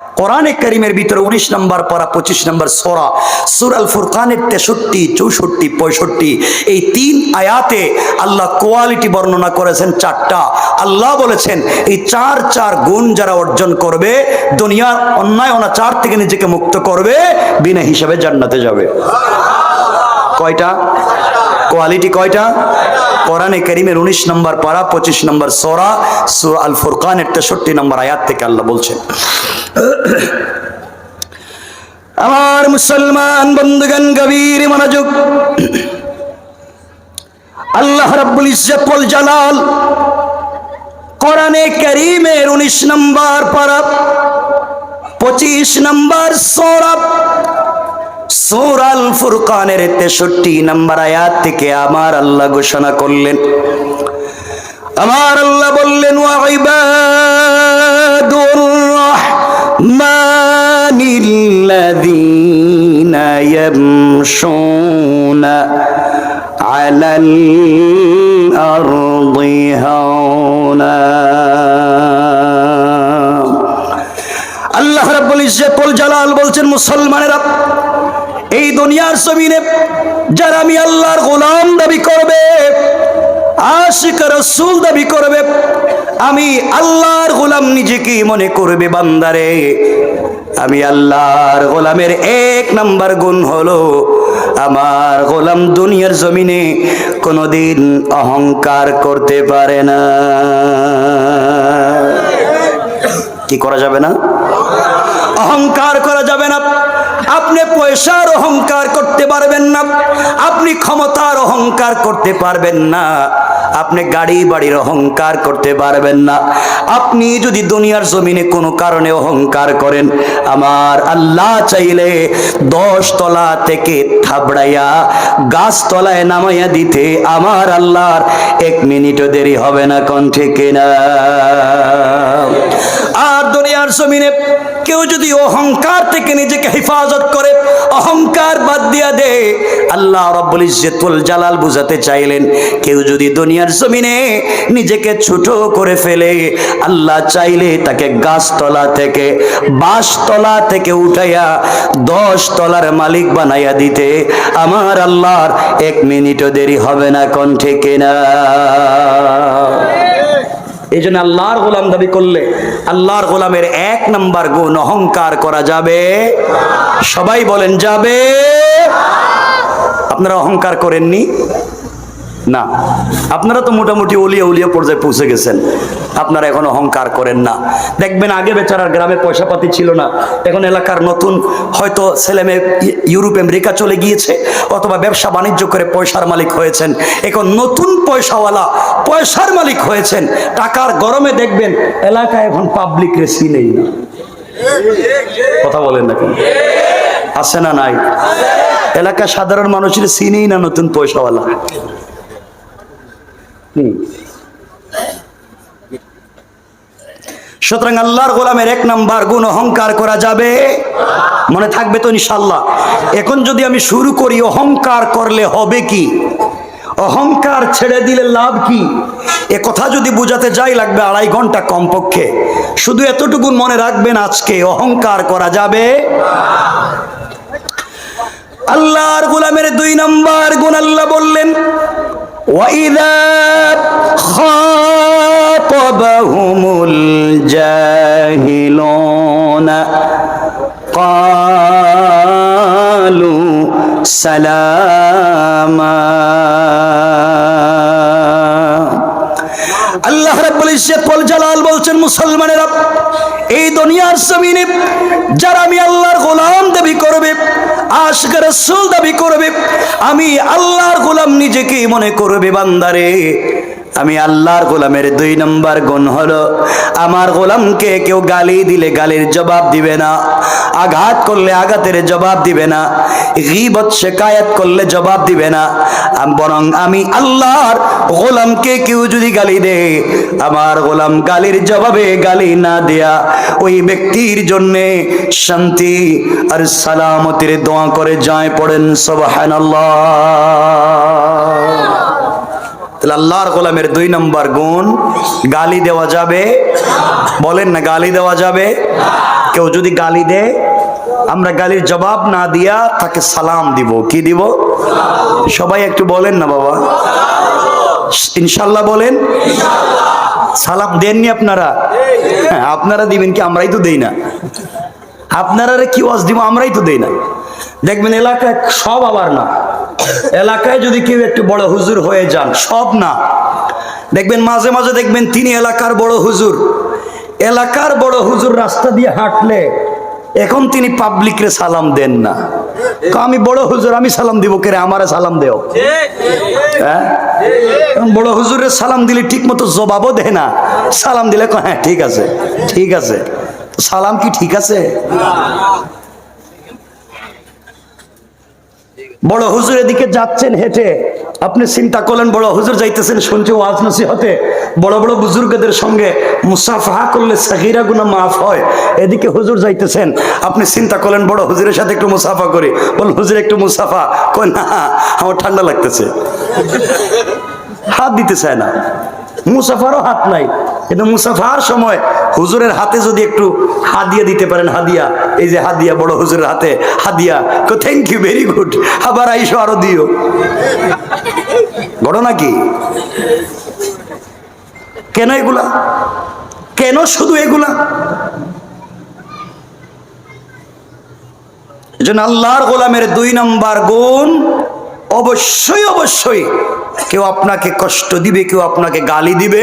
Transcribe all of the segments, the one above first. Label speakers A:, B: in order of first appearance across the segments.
A: কোরআনে করিমের ভিতরে উনিশ নম্বর পারা, পঁচিশ নম্বর সোরা সুরাল ফুরকানের তেষট্টি, চৌষট্টি, পঁয়ষট্টি, এই তিন আয়াতে আল্লাহ কোয়ালিটি বর্ণনা করেছেন চারটা। আল্লাহ বলেছেন, এই চার চার গুণ যারা অর্জন করবে, দুনিয়ার অন্যায় অনাচার থেকে নিজেকে মুক্ত করবে, বিনা হিসাবে জান্নাতে যাবে। কয়টা? কোয়ালিটি কয়টা? কোরআনে করিমের উনিশ নম্বর পারা, পঁচিশ নম্বর সোরা, সুর আল ফুরকানের তেষট্টি নম্বর আয়াত থেকে আল্লাহ বলছেন। আমার মুসলমান বন্ধুগণ, গভীর মনোযোগ। আল্লাহ রাব্বুল ইজ্জতুল জালাল কোরআনে করিমের উনিশ নম্বর পারা, পঁচিশ নম্বর সোরা সৌরাল ফুরকানের তেষট্টি নম্বর আয়াত থেকে আমার আল্লাহ ঘোষণা করলেন। আমার আল্লাহ বললেন আল্লাহ রাব্বুল ইজ্জতুল জালাল বলছেন, মুসলমানেরা এই দুনিয়ার জমিনে যারা আমি আল্লাহর গোলাম দাবি করবে, আশিক রসুল দাবি করবে, আমি আল্লাহর গোলাম নিজেকে মনে করবে বান্দারে। আমি আল্লাহর গোলামের এক নাম্বার গুণ হলো আমার গোলাম দুনিয়ার জমিনে কোনোদিন অহংকার করতে পারে না। কি করা যাবে না? অহংকার করা যাবে না। আপনি পয়সার অহংকার করতে পারবেন না। আপনি ক্ষমতার অহংকার করতে পারবেন না। আপনি গাড়ি বাড়ির অহংকার করতে পারবেন না। আপনি যদি দুনিয়ার জমিনে কোনো কারণে অহংকার করেন, আমার আল্লাহ চাইলে দশ তলা থেকে থাবড়াইয়া গাছ তলায় নামাইয়া দিতে আমার আল্লাহর এক মিনিটও দেরি হবে না, কোন ঠিক না আর দুনিয়ার জমিনে কেউ যদি অহংকার থেকে নিজেকে হেফাজত করে, অহংকার বাদ দিয়া দে, আল্লাহ রব্বুল ইজ্জতুল জালাল বুঝাতে চাইলেন, কেউ যদি দুনিয়ার জমিনে নিজেকে ছোট করে ফেলে, আল্লাহ চাইলে তাকে গাছতলা থেকে, বাঁশতলা থেকে উঠাইয়া দশ তলার মালিক বানাইয়া দিতে। আমার আল্লাহর এক মিনিটও দেরি হবে না কোন। ঠিক না এই জন্য আল্লাহর গোলাম দাবি করলে আল্লাহর গোলামের এক নাম্বার গুণ অহংকার করা যাবে। সবাই বলেন যাবে। আপনারা অহংকার করেননি? না। আপনারা তো মোটামুটি অলিয়া উলিয়া পর্যায়ে পৌঁছে গেছেন। আপনারা এখন অহংকার করেন না। দেখবেন আগে বেচারার গ্রামে পয়সা পাতি ছিল না। এখন এলাকার নতুন হয়তো ছেলে মেয়ে ই- ইউরোপ, আমেরিকা চলে গিয়েছে অথবা ব্যবসা বাণিজ্য করে পয়সার মালিক হয়েছেন। এখন নতুন পয়সাওয়ালা পয়সার মালিক হয়েছেন। টাকার গরমে দেখবেন এলাকায় এখন পাবলিক রেসি নেই না। কথা বলেন না কেন? আছে না নাই? এলাকা সাধারণ মানুষের চিনেই না নতুন পয়সাওয়ালা। সুতরাং আল্লাহর গোলামের এক নাম্বার গুণ অহংকার করা যাবে। মনে থাকবে তো ইনশাল্লাহ এখন যদি আমি শুরু করি, অহংকার করলে হবে কি? অহংকার ছেড়ে দিলে লাভ কি? এ কথা যদি বোঝাতে যাই, লাগবে আড়াই ঘণ্টা কমপক্ষে। শুধু এতটুকু মনে রাখবেন আজকে, অহংকার করা যাবে। আল্লাহর গোলামের দুই নম্বর গুণ আল্লাহ বললেন وإذا خاطبهم الجاهلون قالوا سلاما আল্লাহ রাব্বুল ইজ্জত ওয়াল জালাল বলছেন মুসলমানেরা এই দুনিয়ার জমিনে যারা আমি আল্লাহর গোলাম দাবি করবে আশিক রসুল দাবি করবে আমি আল্লাহর গোলাম নিজেকে মনে করবে বান্দারে। আমি আল্লাহর গোলামের দুই নম্বর গুণ হলো, আমার গোলামকে কেউ গালি দিলে গালির জবাব দিবে না, আঘাত করলে আঘাতের জবাব দিবে না, গিবত, শেকায়াত করলে জবাব দিবে না বরং আমি আল্লাহর গোলামকে কেউ যদি গালি দে, আমার গোলাম গালির জবাবে গালি না দেয়া, ওই ব্যক্তির জন্যে শান্তি আর সালামতের দোয়া করে যায় পড়েন, সবহানাল্লাহ। তাহলে আল্লাহর গোলামের দুই নম্বর গুণ, গালি দেওয়া যাবে। বলেন না, গালি দেওয়া যাবে। কেউ যদি গালি দেয় আমরা গালির জবাব না দিয়া তাকে সালাম দিব। কি দিব? সবাই একটু বলেন না বাবা। ইনশাল্লাহ বলেন। সালাম দেননি আপনারা? হ্যাঁ আপনারা দিবেন কি? আমরাই তো দেই না। আপনারা কি ওয়াজ দিব? আমরাই তো দেই না। দেখবেন এলাকায় সব আবার না। এলাকায় যদি কেউ একটু বড় হুজুর হয়ে যান, সব না। দেখবেন মাঝে মাঝে দেখবেন তিনি এলাকার বড় হুজুর। এলাকার বড় হুজুর রাস্তা দিয়ে হাঁটলে এখন তিনি পাবলিকরে সালাম দেন না। আমি বড় হুজুর, আমি সালাম দিব কে রে? আমারে সালাম দেও। হ্যাঁ? বড় হুজুরের সালাম দিলে ঠিক মতো জবাবও দেয় না। সালাম দিলে হ্যাঁ ঠিক আছে ঠিক আছে। সালাম কি ঠিক আছে? বড় হুজুরের দিকে যাচ্ছেন হেঁটে। আপনি চিন্তা করলেন, বড় হুজুর যাইতেছেন শুনছে ওয়াজ নসিহতে। বড় বড় বুজুর্গদের সঙ্গে মুসাফাহা করলে সাহিরা গুনা মাফ হয়। এদিকে হুজুর যাইতেছেন। আপনি চিন্তা করলেন, বড় হুজুরের সাথে একটু মুসাফা করি। বল হুজুর, একটু মুসাফা। কই না, আমার ঠান্ডা লাগতেছে। হাত দিতে চায় না। মুসাফারও হাত নাই। কিন্তু মুসাফার সময় হুজুরের হাতে যদি একটু হাদিয়া দিতে পারেন, হাদিয়া। এই যে হাদিয়া, বড় হুজুরের হাতে হাদিয়া। কো থ্যাংক ইউ ভেরি গুড আবার আইসো আরও দিও। বড় নাকি? কেন এগুলা? কেন শুধু এগুলা? এজন্য আল্লাহর গোলামের দুই নম্বর গুণ অবশ্যই অবশ্যই। কেউ আপনাকে কষ্ট দিবে, কেউ আপনাকে গালি দিবে,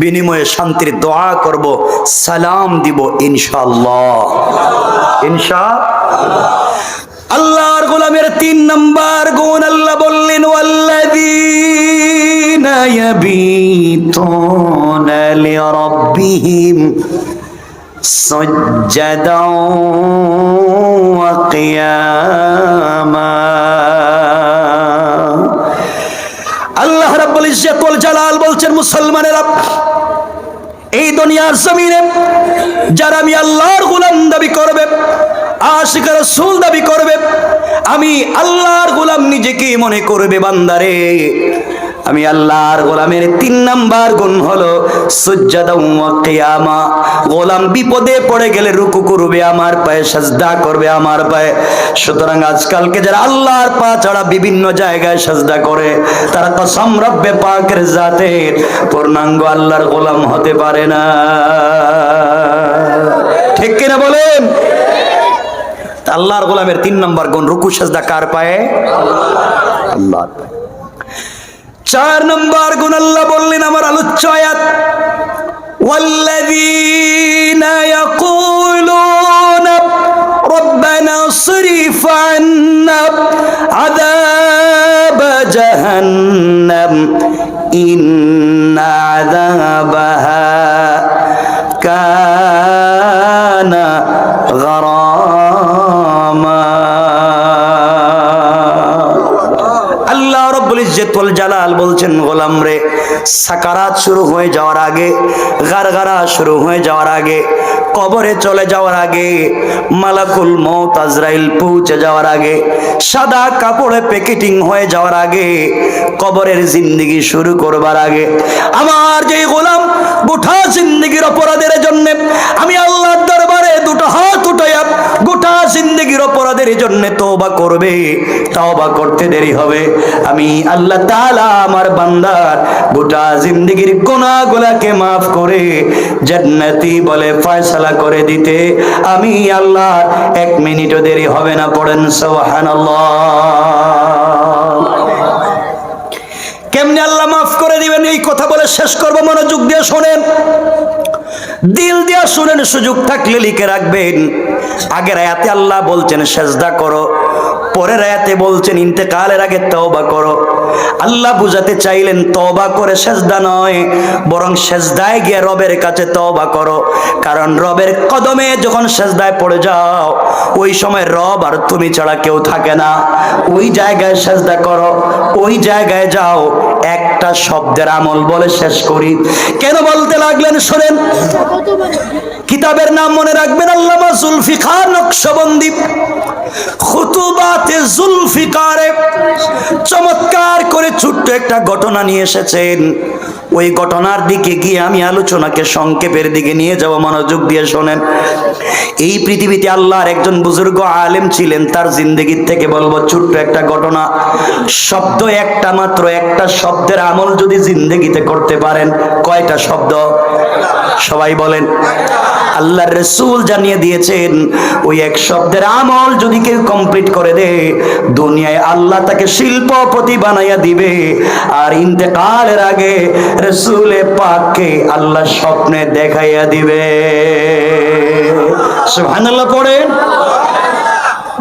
A: বিনিময়ে শান্তির দোয়া করব, সালাম দিব ইনশাল্লাহ ইনশা আল্লাহর গোলামের তিন নম্বর গুণ আল্লাহ বললেন, ওয়াল্লাযীনা ইয়াবিতুনা আল্লাহ রাব্বুল ইজ্জত ওয়াল জালাল বলছেন, মুসলমানেরা এই দুনিয়ার জমিনে যারা আমি আল্লাহর গোলাম দাবি করবে, আশিক রাসূল দাবি করবে, আমি আল্লাহর গোলাম নিজেকে মনে করবে, বান্দারে। আমি আল্লাহর গোলামের তিন নাম্বার গুণ হলো সুজ্জাদা ওয়া কিয়ামা। গোলাম বিপদে পড়ে গেলে রুকু করবে, আমার পায়ে সাজদা করবে, আমার পায়ে। সুতরাং আজকালকে যারা আল্লাহর পা ছাড়া বিভিন্ন জায়গায় সাজদা করে, তারা তো রব্বে পাকের জাতের। পূর্ণাঙ্গ আল্লাহর গোলাম হতে পারে না। ঠিক কিনা বলেন? আল্লাহর গোলামের তিন নম্বর গুণ, রুকু, সাজদা কার পায়ে? আল্লাহর পায়ে। চার নম্বর গুণ আল্লাহ বললেন আমার আলোচ্য আয়াত والذين يقولون ربنا اصرف عنا عذاب جهنم إن عذابها বলছেন, গোলাম রে, সাকারাত শুরু হয়ে যাওয়ার আগে, গারগারা শুরু হয়ে যাওয়ার আগে, কবরে চলে যাওয়ার আগে, মালাকুল মৌত আজরাইল পৌঁছে যাওয়ার আগে, সাদা কাপড়ে প্যাকেটিং হয়ে যাওয়ার আগে, কবরের জিন্দিগি শুরু করবার আগে, আমার যে গোলাম গোটা জিন্দিগির অপরাধের জন্য আমি আল্লাহর দরবারে দুটো হাত জিন্দিগির অপরাধের জন্য তওবা করবে, তওবা করতে দেরি হবে। আমি আল্লাহ তাআলা আমার বান্দার গোটা জিন্দিগির গুনাহগুলোকে maaf করে জান্নাতি বলে ফয়সালা করে দিতে আমি আল্লাহ এক মিনিটও দেরি হবে না, পড়েন সুবহানাল্লাহ। কেমনে আল্লাহ মাফ করে দিবেন? এই কথা বলে শেষ করব, মনোযোগ দিয়ে শোনেন। দিল দিয়া শুনেন, সুযোগ থাকলে লিখে রাখবেন। আগের আয়াতে আল্লাহ বলছেন, সেজদা করো। পরের আয়াতে বলছেন, ইন্তেকালের আগে তওবা করো। আল্লাহ বুঝাতে চাইলেন, তওবা করে সেজদা নয়, বরং সেজদায় গিয়ে রবের কাছে তওবা করো। কারণ রবের কদমে যখন সেজদায় পড়ে যাও, ওই সময় রব আর তুমি ছাড়া কেউ থাকে না। ওই জায়গায় সেজদা করো, ওই জায়গায় যাও, একটা শব্দের আমল বলে শেষ করি। কেন বলতে লাগলেন, শোনেন? কিতাবের নাম মনে রাখবেন, আল্লামা জুলফিকার নকশবন্দি। খুতুবাতে জুলফিকারে, চমৎকার করে করে ছোট্ট একটা ঘটনা নিয়ে এসেছেন। ওই ঘটনার দিকে গিয়ে আমি আলোচনাকে সংক্ষেপের দিকে নিয়ে যাব মনোযোগ দিয়ে শোনেন। এই পৃথিবীতে আল্লাহর একজন বুজুর্গ আলেম ছিলেন, তার জিন্দগির থেকে বলব ছোট্ট একটা ঘটনা। শব্দ একটা মাত্র, একটা শব্দের আমল যদি জিন্দগিতে করতে পারেন, কয়টা শব্দ? সবাই বলেন আল্লাহ রসুল জানিয়ে দিয়েছেন, ওই এক শব্দের আমল যদি কেউ কমপ্লিট করে দে, দুনিয়ায় আল্লাহ তাকে শিল্পপতি বানাইয়া দিবে। আর ইন্তেকালের আগে রসুলে পাককে আল্লাহ স্বপ্নে দেখাইয়া দিবে। সুবহানাল্লাহ, পড়েন।